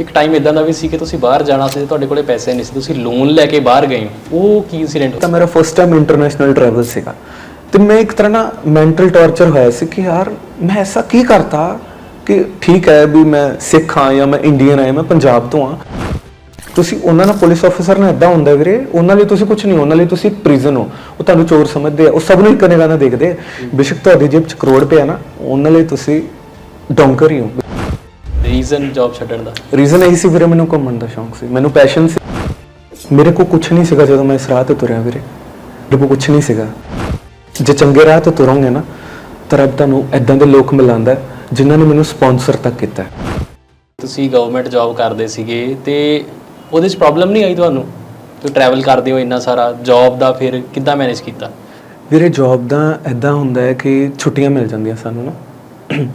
ਇੱਕ ਟਾਈਮ ਇਦਾਂ ਦਾ ਵੀ ਸੀ ਕਿ ਤੁਸੀਂ ਬਾਹਰ ਜਾਣਾ ਸੀ ਤੁਹਾਡੇ ਕੋਲੇ ਪੈਸੇ ਨਹੀਂ ਸੀ, ਤੁਸੀਂ ਲੋਨ ਲੈ ਕੇ ਬਾਹਰ ਗਏ ਹੋ। ਉਹ ਕੀ ਇਨਸੀਡੈਂਟ ਤਾਂ ਮੇਰਾ ਫਸਟ ਟਾਈਮ ਇੰਟਰਨੈਸ਼ਨਲ ਟਰੈਵਲ ਸੀਗਾ। ਤੇ ਮੈਂ ਇੱਕ ਤਰ੍ਹਾਂ ਨਾ ਮੈਂਟਲ ਟੌਰਚਰ ਹੋਇਆ ਸੀ ਕਿ ਯਾਰ, ਮੈਂ ਐਸਾ ਕੀ ਕਰਤਾ ਕਿ ਠੀਕ ਹੈ ਵੀ ਮੈਂ ਸਿੱਖ ਹਾਂ ਜਾਂ ਮੈਂ ਇੰਡੀਅਨ ਹਾਂ ਮੈਂ ਪੰਜਾਬ ਤੋਂ ਹਾਂ। ਤੁਸੀਂ ਉਹਨਾਂ ਨਾਲ ਪੁਲਿਸ ਆਫੀਸਰ ਨਾਲ ਇਦਾਂ ਹੁੰਦਾ ਵੀਰੇ, ਉਹਨਾਂ ਲਈ ਤੁਸੀਂ ਕੁਝ ਨਹੀਂ, ਉਹਨਾਂ ਲਈ ਤੁਸੀਂ ਪ੍ਰਿਜ਼ਨ ਹੋ। ਉਹ ਤੁਹਾਨੂੰ ਚੋਰ ਸਮਝਦੇ ਆ, ਉਹ ਸਭ ਨੂੰ ਇੱਕ ਨਿਗਾਹ ਨਾਲ ਦੇਖਦੇ ਆ। ਬੇਸ਼ੱਕ ਤੁਹਾਡੀ ਜੇਬ 'ਚ ਕਰੋੜ ਪਿਆ ਨਾ, ਉਹਨਾਂ ਲਈ ਤੁਸੀਂ ਡੋਂਕਰ ਹੀ ਹੋ। ਰੀਜ਼ਨ ਜੌਬ ਛੱਡਣ ਦਾ? ਰੀਜ਼ਨ ਇਹੀ ਸੀ ਵੀਰੇ ਮੈਨੂੰ ਘੁੰਮਣ ਦਾ ਸ਼ੌਂਕ ਸੀ। ਮੈਨੂੰ ਪੈਸ਼ਨ ਸੀ। ਮੇਰੇ ਕੋਲ ਕੁਝ ਨਹੀਂ ਸੀਗਾ ਜਦੋਂ ਮੈਂ ਇਸ ਰਾਹ ਤੇ ਤੁਰਿਆ ਵੀਰੇ। ਮੇਰੇ ਕੋਲ ਕੁਝ ਨਹੀਂ ਸੀਗਾ। ਜੇ ਚੰਗੇ ਰਾਹ ਤੇ ਤੁਰੋਗੇ ਨਾ ਤਾਂ ਰੱਬ ਤੁਹਾਨੂੰ ਐਦਾਂ ਦੇ ਲੋਕ ਮਿਲਾਉਂਦਾ ਹੈ, ਜਿਨ੍ਹਾਂ ਨੇ ਮੈਨੂੰ ਸਪਾਂਸਰ ਤੱਕ ਕੀਤਾ। ਤੁਸੀਂ ਗਵਰਨਮੈਂਟ ਜੌਬ ਕਰਦੇ ਸੀਗੇ ਤੇ ਉਹਦੇ 'ਚ ਪ੍ਰੋਬਲਮ ਨਹੀਂ ਆਈ ਤੁਹਾਨੂੰ? ਤੁਸੀਂ ਟਰੈਵਲ ਕਰਦੇ ਹੋ ਇੰਨਾ ਸਾਰਾ ਜੌਬ ਦਾ ਫਿਰ ਕਿੱਦਾਂ ਮੈਨੇਜ ਕੀਤਾ? ਵੀਰੇ ਜੌਬ ਦਾ ਐਦਾਂ ਹੁੰਦਾ ਹੈ ਕਿ ਛੁੱਟੀਆਂ ਮਿਲ ਜਾਂਦੀਆਂ ਸਾਨੂੰ ਨਾ।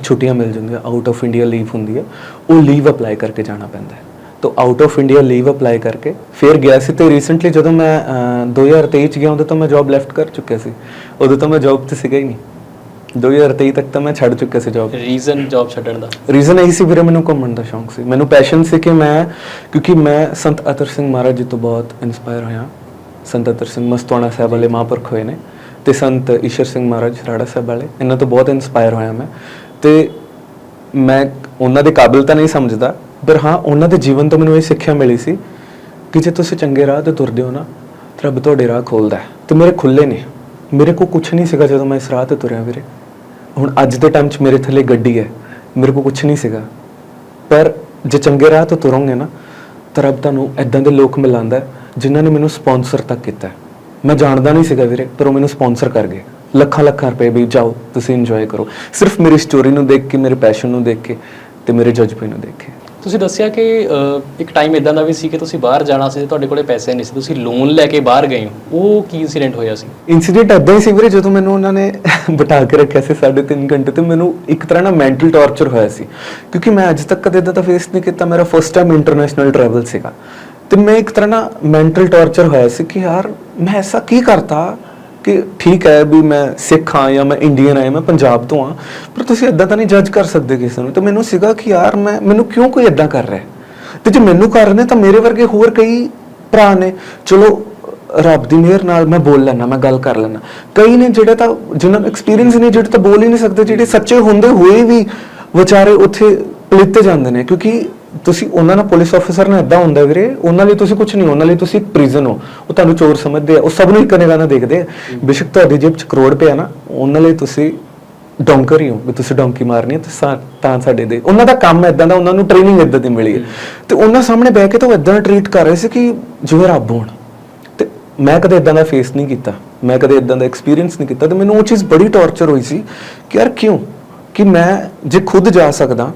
ਛੁੱਟੀਆਂ ਮਿਲ ਜਾਂਦੀਆਂ ਆਊਟ ਆਫ ਇੰਡੀਆ ਲੀਵ ਹੁੰਦੀ ਹੈ ਉਹ ਲੀਵ ਅਪਲਾਈ ਕਰਕੇ ਜਾਣਾ ਪੈਂਦਾ ਹੈ। ਤਾਂ out of India leave apply ਕਰਕੇ ਫਿਰ ਗਿਆ ਸੀ ਤੇ ਰੀਸੈਂਟਲੀ ਜਦੋਂ ਮੈਂ ਅਹ, 2023 ਚ ਗਿਆ ਉਦੋਂ ਤਾਂ ਮੈਂ ਜੌਬ ਲੈਫਟ ਕਰ ਚੁੱਕਿਆ ਸੀ। ਉਦੋਂ ਤਾਂ ਮੈਂ ਜੌਬ ਤੇ ਸੀਗਾ ਹੀ ਨਹੀਂ। 2023 ਤੱਕ ਤਾਂ ਮੈਂ ਛੱਡ ਚੁੱਕਿਆ ਸੀ ਜੌਬ ਰੀਜ਼ਨ ਜੌਬ ਛੱਡਣ ਦਾ। ਰੀਜ਼ਨ ਇਹੀ ਸੀ ਵੀਰੇ ਮੈਨੂੰ ਘੁੰਮਣ ਦਾ ਸ਼ੌਂਕ ਸੀ। ਮੈਨੂੰ ਪੈਸ਼ਨ ਸੀ ਕਿ ਮੈਂ ਕਿਉਂਕਿ ਮੈਂ ਸੰਤ ਅਤਰ ਸਿੰਘ ਮਹਾਰਾਜ ਜੀ ਤੋਂ ਬਹੁਤ ਇਨਸਪਾਇਰ ਹੋਇਆ। ਸੰਤ ਅਤਰ ਸਿੰਘ ਮਸਤਵਾਣਾ ਸਾਹਿਬ ਵਾਲੇ ਮਹਾਂਪੁਰਖ ਹੋਏ ਨੇ ਤੇ ਸੰਤ ਈਸ਼ਰ ਸਿੰਘ ਮਹਾਰਾਜ ਰਾੜਾ ਸਾਹਿਬ ਵਾਲੇ ਇਹਨਾਂ ਤੋਂ ਬਹੁਤ ਇਨਸਪਾਇਰ ਹੋਇਆ ਮੈਂ। ਤੇ ਮੈਂ ਉਹਨਾਂ ਦੇ ਕਾਬਿਲ ਤਾਂ ਨਹੀਂ ਸਮਝਦਾ ਪਰ ਹਾਂ ਉਹਨਾਂ ਦੇ ਜੀਵਨ ਤੋਂ ਮੈਨੂੰ ਇਹ ਸਿੱਖਿਆ ਮਿਲੀ ਸੀ ਕਿ ਜੇ ਤੁਸੀਂ ਚੰਗੇ ਰਾਹ ਤੇ ਤੁਰਦੇ ਹੋ ਨਾ ਤਾਂ ਰੱਬ ਤੁਹਾਡੇ ਰਾਹ ਖੋਲਦਾ ਹੈ ਤੇ ਮੇਰੇ ਖੁੱਲੇ ਨੇ। ਮੇਰੇ ਕੋਲ ਕੁਝ ਨਹੀਂ ਸੀਗਾ ਜਦੋਂ ਮੈਂ ਇਸ ਰਾਹ ਤੇ ਤੁਰਿਆ ਵੀਰੇ। ਹੁਣ ਅੱਜ ਦੇ ਟਾਈਮ 'ਚ ਮੇਰੇ ਥੱਲੇ ਗੱਡੀ ਹੈ ਮੇਰੇ ਕੋਲ ਕੁਝ ਨਹੀਂ ਸੀਗਾ। ਪਰ ਜੇ ਚੰਗੇ ਰਾਹ ਤੋਂ ਤੁਰੋਂਗੇ ਨਾ ਤਾਂ ਰੱਬ ਤੁਹਾਨੂੰ ਐਦਾਂ ਦੇ ਲੋਕ ਮਿਲਾਉਂਦਾ ਹੈ, ਜਿਨ੍ਹਾਂ ਨੇ ਮੈਨੂੰ ਸਪਾਂਸਰ ਤੱਕ ਕੀਤਾ ਮੈਂ ਜਾਣਦਾ ਨਹੀਂ ਸੀਗਾ ਵੀਰੇ ਪਰ ਉਹ ਮੈਨੂੰ ਸਪਾਂਸਰ ਕਰ ਗਏ। ਲੱਖਾਂ ਲੱਖਾਂ ਰੁਪਏ ਵੀ ਜਾਓ ਤੁਸੀਂ ਇੰਜੋਏ ਕਰੋ। ਸਿਰਫ ਮੇਰੀ ਸਟੋਰੀ ਨੂੰ ਦੇਖ ਕੇ ਮੇਰੇ ਪੈਸ਼ਨ ਨੂੰ ਦੇਖ ਕੇ ਤੇ ਮੇਰੇ ਜਜ਼ਬੇ ਨੂੰ ਦੇਖ ਕੇ। ਤੁਸੀਂ ਦੱਸਿਆ ਕਿ ਇੱਕ ਟਾਈਮ ਇਦਾਂ ਦਾ ਵੀ ਸੀ ਕਿ ਤੁਸੀਂ ਬਾਹਰ ਜਾਣਾ ਸੀ ਤੇ ਤੁਹਾਡੇ ਕੋਲੇ ਪੈਸੇ ਨਹੀਂ ਸੀ। ਤੁਸੀਂ ਲੋਨ ਲੈ ਕੇ ਬਾਹਰ ਗਏ ਹੋ। ਉਹ ਕੀ ਇਨਸੀਡੈਂਟ ਹੋਇਆ ਸੀ? ਇਨਸੀਡੈਂਟ ਐਦਾਂ ਹੀ ਸੀ ਵੀਰੇ ਜਦੋਂ ਮੈਨੂੰ ਉਹਨਾਂ ਨੇ ਬਿਠਾ ਕੇ ਰੱਖਿਆ ਸੀ 3.5 ਘੰਟੇ ਤੇ ਮੈਨੂੰ ਇੱਕ ਤਰ੍ਹਾਂ ਨਾਲ ਮੈਂਟਲ ਟੌਰਚਰ ਹੋਇਆ ਸੀ। ਕਿਉਂਕਿ ਮੈਂ ਅੱਜ ਤੱਕ ਕਦੇ ਇਦਾਂ ਦਾ ਫੇਸ ਨਹੀਂ ਕੀਤਾ। ਮੇਰਾ ਫਸਟ ਟਾਈਮ ਇੰਟਰਨੈਸ਼ਨਲ ਟਰੈਵਲ ਸੀਗਾ। ਤੇ ਮੈਂ ਇੱਕ ਤਰ੍ਹਾਂ ਨਾਲ ਮੈਂਟਲ ਟੌਰਚਰ ਹੋਇਆ ਸੀ ਕਿ ਯਾਰ ਮੈਂ ਐਸਾ ਕੀ ਕਰਤਾ? ਕਿ ਠੀਕ ਹੈ ਵੀ ਮੈਂ ਸਿੱਖ ਹਾਂ ਜਾਂ ਮੈਂ ਇੰਡੀਅਨ ਹਾਂ ਮੈਂ ਪੰਜਾਬ ਤੋਂ ਹਾਂ, ਪਰ ਤੁਸੀਂ ਇਦਾਂ ਤਾਂ ਨਹੀਂ ਜੱਜ ਕਰ ਸਕਦੇ ਕਿਸੇ ਨੂੰ। ਤੇ ਮੈਨੂੰ ਸੀਗਾ ਕਿ ਯਾਰ ਮੈਂ, ਮੈਨੂੰ ਕਿਉਂ ਕੋਈ ਇਦਾਂ ਕਰ ਰਿਹਾ ਹੈ? ਤੇ ਜੇ ਮੈਨੂੰ ਕਰ ਰਹੇ ਨੇ ਤਾਂ ਮੇਰੇ ਵਰਗੇ ਹੋਰ ਕਈ ਭਰਾ ਨੇ। ਚਲੋ, ਰੱਬ ਦੀ ਮਿਹਰ ਨਾਲ ਮੈਂ ਬੋਲ ਲੈਣਾ ਮੈਂ ਗੱਲ ਕਰ ਲੈਣਾ ਕਈ ਨੇ ਜਿਹੜੇ ਤਾਂ, ਜਿਨ੍ਹਾਂ ਨੂੰ ਐਕਸਪੀਰੀਅੰਸ ਨਹੀਂ, ਜਿਹੜੇ ਤਾਂ ਬੋਲ ਹੀ ਨਹੀਂ ਸਕਦੇ, ਜਿਹੜੇ ਸੱਚੇ ਹੁੰਦੇ ਹੋਏ ਵੀ ਵਿਚਾਰੇ ਉੱਥੇ ਪਲਿੱਤੇ ਜਾਂਦੇ ਨੇ। ਕਿਉਂਕਿ ਤੁਸੀਂ ਉਹਨਾਂ ਨਾਲ ਪੁਲਿਸ ਆਫੀਸਰ ਨਾਲ ਇਦਾਂ ਹੁੰਦਾ ਵੀਰੇ, ਉਹਨਾਂ ਲਈ ਤੁਸੀਂ ਕੁਝ ਨਹੀਂ, ਉਹਨਾਂ ਲਈ ਤੁਸੀਂ ਇੱਕ ਪ੍ਰਿਜ਼ਨ ਹੋ। ਉਹ ਤੁਹਾਨੂੰ ਚੋਰ ਸਮਝਦੇ ਆ, ਉਹ ਸਭ ਨੂੰ ਇੱਕ ਨਿਗਾਹ ਨਾਲ ਦੇਖਦੇ ਆ। ਬੇਸ਼ੱਕ ਤੁਹਾਡੀ ਜੇਬ 'ਚ ਕਰੋੜ ਪਿਆ ਨਾ, ਉਹਨਾਂ ਲਈ ਤੁਸੀਂ ਡੌਂਕਰ ਹੀ ਹੋ ਵੀ ਤੁਸੀਂ ਡੌਂਕੀ ਮਾਰਨੀ ਹੈ ਤੇ ਤਾਂ ਸਾਡੇ ਦੇ। ਉਹਨਾਂ ਦਾ ਕੰਮ ਇਦਾਂ ਦਾ, ਉਹਨਾਂ ਨੂੰ ਟ੍ਰੇਨਿੰਗ ਇਦਾਂ ਦੀ ਮਿਲੀ ਹੈ ਤੇ ਉਹਨਾਂ ਸਾਹਮਣੇ ਬਹਿ ਕੇ ਤਾਂ ਉਹ ਇਦਾਂ ਟਰੀਟ ਕਰ ਰਹੇ ਸੀ ਕਿ ਜਿਵੇਂ ਰੱਬ ਹੋਣ। ਤੇ ਮੈਂ ਕਦੇ ਇਦਾਂ ਦਾ ਫੇਸ ਨਹੀਂ ਕੀਤਾ, ਮੈਂ ਕਦੇ ਇਦਾਂ ਦਾ ਐਕਸਪੀਰੀਅੰਸ ਨਹੀਂ ਕੀਤਾ ਤੇ ਮੈਨੂੰ ਉਹ ਚੀਜ਼ ਬੜੀ ਟੌਰਚਰ ਹੋਈ ਸੀ ਕਿ ਯਾਰ ਕਿਉਂ? ਕਿ ਮੈਂ ਜੇ ਖੁਦ ਜਾ ਸਕਦਾ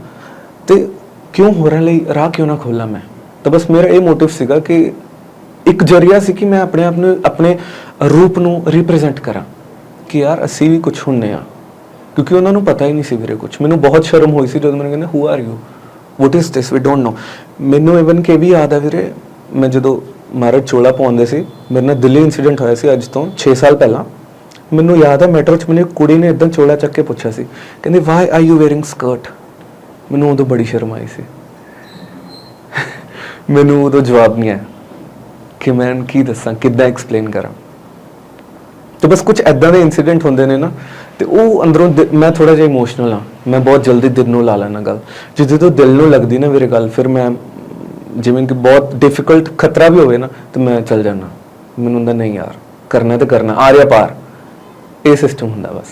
ਤੇ ਕਿਉਂ ਹੋਰਾਂ ਲਈ ਰਾਹ ਕਿਉਂ ਨਾ ਖੋਲਾਂ ਮੈਂ? ਤਾਂ ਬਸ ਮੇਰਾ ਇਹ ਮੋਟਿਵ ਸੀਗਾ ਕਿ ਇੱਕ ਜਰੀਆ ਸੀ ਕਿ ਮੈਂ ਆਪਣੇ ਆਪ ਨੂੰ, ਆਪਣੇ ਰੂਪ ਨੂੰ ਰਿਪਰੈਜ਼ੈਂਟ ਕਰਾਂ ਕਿ ਯਾਰ ਅਸੀਂ ਵੀ ਕੁਝ ਹੁੰਨੇ ਆ। ਕਿਉਂਕਿ ਉਹਨਾਂ ਨੂੰ ਪਤਾ ਹੀ ਨਹੀਂ ਸੀ ਵੀਰੇ ਕੁਝ ਮੈਨੂੰ ਬਹੁਤ ਸ਼ਰਮ ਹੋਈ ਸੀ ਜਦੋਂ ਮੈਨੂੰ ਕਹਿੰਦੇ who are you what is this we don't know ਮੈਨੂੰ ਇਵਨ ਕਿ ਵੀ ਯਾਦ ਆ ਵੀਰੇ, ਮੈਂ ਜਦੋਂ ਮਹਾਰਾਜ ਚੋਲਾ ਪਾਉਂਦੇ ਸੀ, ਮੇਰੇ ਨਾਲ ਦਿੱਲੀ ਇਨਸੀਡੈਂਟ ਹੋਇਆ ਸੀ ਅੱਜ ਤੋਂ 6 ਸਾਲ ਪਹਿਲਾਂ। ਮੈਨੂੰ ਯਾਦ ਹੈ ਮੈਟਰੋ 'ਚ ਮੈਨੂੰ ਇੱਕ ਕੁੜੀ ਨੇ ਇਦਾਂ ਚੋਲਾ ਚੱਕ ਕੇ ਪੁੱਛਿਆ ਸੀ। ਕਹਿੰਦੀ why are you wearing skirt ਮੈਨੂੰ ਉਦੋਂ ਬੜੀ ਸ਼ਰਮ ਆਈ ਸੀ। ਮੈਨੂੰ ਉਦੋਂ ਜਵਾਬ ਨਹੀਂ ਆਇਆ ਕਿ ਮੈਂ ਕੀ ਦੱਸਾਂ, ਕਿੱਦਾਂ ਐਕਸਪਲੇਨ ਕਰਾਂ। ਤੇ ਬਸ ਕੁਝ ਐਦਾਂ ਦੇ ਇਨਸੀਡੈਂਟ ਹੁੰਦੇ ਨੇ ਨਾ, ਤੇ ਉਹ ਅੰਦਰੋਂ ਦਿ- ਮੈਂ ਥੋੜਾ ਜਿਹਾ ਇਮੋਸ਼ਨਲ ਆ ਮੈਂ ਬਹੁਤ ਜਲਦੀ ਦਿਲ ਨੂੰ ਲਾ ਲੈਣਾ ਗੱਲ। ਜੇ ਜਦੋਂ ਦਿਲ ਨੂੰ ਲੱਗਦੀ ਨਾ ਮੇਰੇ ਗੱਲ, ਫਿਰ ਮੈਂ ਜਿਵੇਂ ਕਿ ਬਹੁਤ ਡਿਫਿਕਲਟ ਖਤਰਾ ਵੀ ਹੋਵੇ ਨਾ, ਤੇ ਮੈਂ ਚੱਲ ਜਾਣਾ ਮੈਨੂੰ ਹੁੰਦਾ, ਨਹੀਂ ਯਾਰ, ਕਰਨਾ ਤੇ ਕਰਨਾ ਆ ਰਿਹਾ ਪਾਰ। ਇਹ ਸਿਸਟਮ ਹੁੰਦਾ ਬਸ।